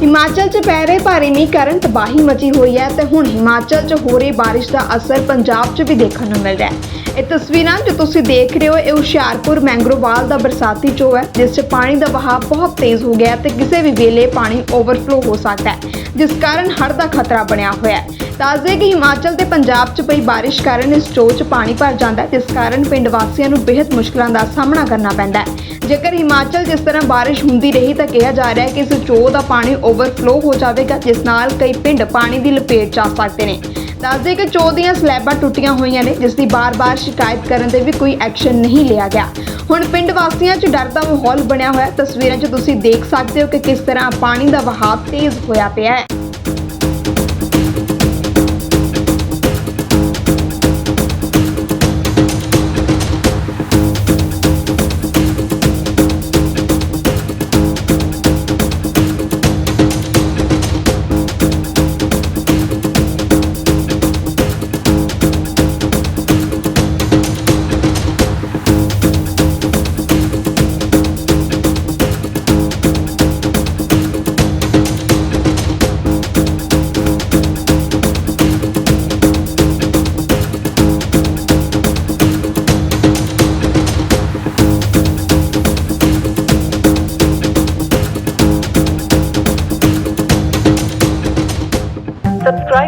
ਹਿਮਾਚਲ 'ਚ ਪੈ ਰਹੇ ਭਾਰੀ ਮੀਂਹ ਕਾਰਨ ਤਬਾਹੀ ਮਚੀ ਹੋਈ ਹੈ ਤੇ ਹੁਣ ਹਿਮਾਚਲ 'ਚ ਹੋ ਰਹੀ ਬਾਰਿਸ਼ ਦਾ ਅਸਰ ਪੰਜਾਬ 'ਚ ਵੀ ਦੇਖਣ ਨੂੰ ਮਿਲ ਰਿਹਾ ਹੈ। ਇਹ ਤਸਵੀਰਾਂ ਜੋ ਤੁਸੀਂ ਦੇਖ ਰਹੇ ਹੋ, ਇਹ ਹੁਸ਼ਿਆਰਪੁਰ ਮੈਂਗਰੋਵਾਲ ਦਾ ਬਰਸਾਤੀ ਚੋ ਹੈ, ਜਿਸ 'ਚ ਪਾਣੀ ਦਾ ਵਹਾਅ ਬਹੁਤ ਤੇਜ਼ ਹੋ ਗਿਆ ਹੈ ਤੇ ਕਿਸੇ ਵੀ ਵੇਲੇ ਪਾਣੀ ਓਵਰਫਲੋ ਹੋ ਸਕਦਾ ਹੈ, ਜਿਸ ਕਾਰਨ ਹੜ੍ਹ ਦਾ ਖਤਰਾ ਬਣਿਆ ਹੋਇਆ ਹੈ। ਦੱਸਦੇ ਕਿ ਹਿਮਾਚਲ ਤੇ ਪੰਜਾਬ 'ਚ ਪਈ ਬਾਰਿਸ਼ ਕਾਰਨ ਇਸ ਚੋਅ 'ਚ ਪਾਣੀ ਭਰ ਜਾਂਦਾ ਹੈ, ਜਿਸ ਕਾਰਨ ਪਿੰਡ ਵਾਸੀਆਂ ਨੂੰ ਬੇਹੱਦ ਮੁਸ਼ਕਲਾਂ ਦਾ ਸਾਹਮਣਾ ਕਰਨਾ ਪੈਂਦਾ ਹੈ। ਜੇਕਰ ਹਿਮਾਚਲ ਜਿਸ ਤਰ੍ਹਾਂ ਬਾਰਿਸ਼ ਹੁੰਦੀ ਰਹੀ ਤਾਂ ਕਿਹਾ ਜਾ ਰਿਹਾ ਹੈ ਕਿ ਇਸ ਚੋਅ ਦਾ ਪਾਣੀ ਓਵਰਫਲੋ ਹੋ ਜਾਵੇਗਾ, ਜਿਸ ਨਾਲ ਕਈ ਪਿੰਡ ਪਾਣੀ ਦੀ ਲਪੇਟ 'ਚ ਆ ਸਕਦੇ ਨੇ। ਦੱਸਦੇ ਕਿ ਚੋਅ ਦੀਆਂ ਸਲੈਬਾਂ ਟੁੱਟੀਆਂ ਹੋਈਆਂ ਨੇ, ਜਿਸ ਦੀ ਬਾਰ-ਬਾਰ ਸ਼ਿਕਾਇਤ ਕਰਨ ਤੇ ਵੀ ਕੋਈ ਐਕਸ਼ਨ ਨਹੀਂ ਲਿਆ ਗਿਆ। ਹੁਣ ਪਿੰਡ ਵਾਸੀਆਂ 'ਚ ਡਰ ਦਾ ਮਾਹੌਲ ਬਣਿਆ ਹੋਇਆ ਤਸਵੀਰਾਂ 'ਚ ਤੁਸੀਂ ਦੇਖ ਸਕਦੇ ਹੋ ਕਿ ਕਿਸ ਤਰ੍ਹਾਂ ਪਾਣੀ ਦਾ ਵਹਾਅ ਤੇਜ਼ ਹੋਇਆ ਪਿਆ ਹੈ।